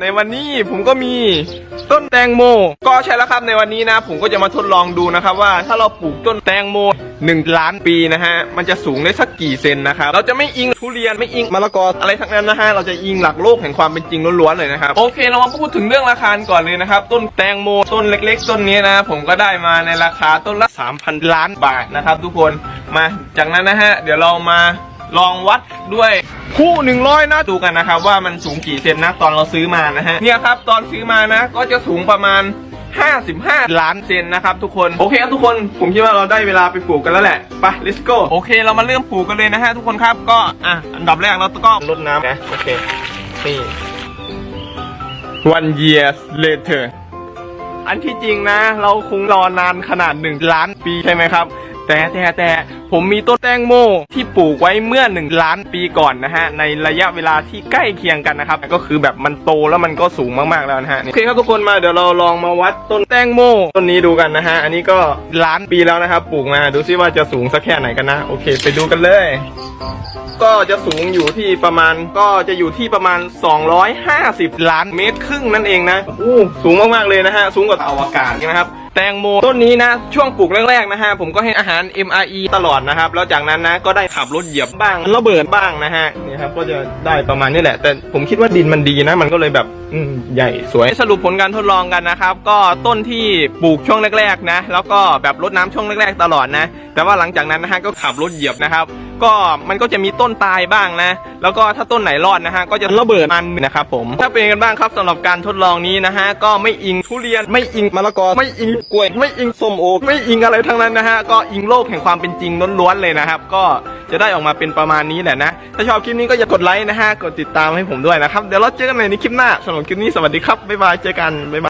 ในวันนี้ผมก็มีต้นแตงโม ก็ใช่แล้วครับในวันนี้นะ ผมก็จะมาทดลองดูนะครับว่าถ้าเราปลูกต้นแตงโม 1 ล้านปีนะฮะมันจะสูงได้สักกี่เซนนะครับเราจะไม่อิงทุเรียนไม่อิงมะละกออะไรทั้งนั้นนะฮะเราจะอิงหลักโลกแห่งความเป็นจริงล้วนๆเลยนะครับโอเคเรามาพูดถึงเรื่องราคาก่อนเลยนะครับต้นแตงโมต้นเล็ก ๆ ต้นนี้นะ ผมก็ได้มาในราคาต้นละ 3,000 ล้านบาทนะครับทุกคนมาจากนั้นนะฮะเดี๋ยวเรามา ลองวัดด้วยคู่หนึ่งร้อยนะดูกันนะครับว่ามันสูงกี่เซนนะตอนเราซื้อมานะฮะเนี่ยครับตอนซื้อมานะก็จะสูงประมาณ 55 ล้านเซนนะครับทุกคนโอเคครับทุกคนผมคิดว่าเราได้เวลาไปปลูกกันแล้วแหละไป let's go โอเคเรามาเริ่มปลูกกันเลยนะฮะทุกคนครับก็อะอันดับแรกเราก็รดน้ำนะโอเคนี่ one year later อันที่จริงนะ เราคงรอนานขนาดหนึ่งล้านปีใช่ไหมครับ แต่แต่แต่ผมมีต้นแตงโมที่ปลูกไว้เมื่อหนึ่งล้านปีก่อนนะฮะ ในระยะเวลาที่ใกล้เคียงกันนะครับ ก็คือแบบมันโตแล้วมันก็สูงมากๆแล้วนะฮะโอเคครับทุกคนมาเดี๋ยวเราลองมาวัดต้นแตงโมต้นนี้ดูกันนะฮะ อันนี้ก็ล้านปีแล้วนะครับปลูกมาดูซิว่าจะสูงสักแค่ไหนกันนะ โอเค ไปดูกันเลย ก็จะสูงอยู่ที่ประมาณก็จะอยู่ที่ประมาณ 250 ล้านเมตรครึ่งนั่นเองนะอู้สูงมากๆเลยนะฮะสูงกว่าอวกาศนะครับ แตงโมต้นนี้นะ ช่วงปลูกแรกๆนะฮะผมก็ให้อาหาร MRE ตลอดนะครับแล้วจากนั้นนะก็ได้ขับรถเหยียบบ้างระเบิดบ้างนะฮะ ครับ ก็จะได้ประมาณนี้แหละ แต่ผมคิดว่าดินมันดีนะ มันก็เลยแบบอืมใหญ่สวย สรุปผลการทดลองกันนะครับ ก็ต้นที่ปลูกช่วงแรกๆนะ แล้วก็แบบรดน้ำช่วงแรกๆตลอดนะ แต่ว่าหลังจากนั้นนะฮะก็ขับรถเหยียบนะครับ ก็มันก็จะมีต้นตายบ้างนะ แล้วก็ถ้าต้นไหนรอดนะฮะก็จะระเบิดมันนะครับผม ถ้าเป็นกันบ้างครับสำหรับการทดลองนี้นะฮะก็ไม่อิงทุเรียน ไม่อิงมะละกอ ไม่อิงกล้วย ไม่อิงส้มโอ ไม่อิงอะไรทั้งนั้นนะฮะ ก็อิงโลกแห่งความเป็นจริงล้วนๆเลยนะครับ ก็ จะได้ออกมาเป็นประมาณนี้แหละนะ ถ้าชอบคลิปนี้ก็อย่ากดไลค์นะฮะ กดติดตามให้ผมด้วยนะครับ เดี๋ยวเราเจอกันใหม่ในคลิปหน้าสำหรับคลิปนี้สวัสดีครับ บ๊ายบาย เจอกัน บ๊ายบาย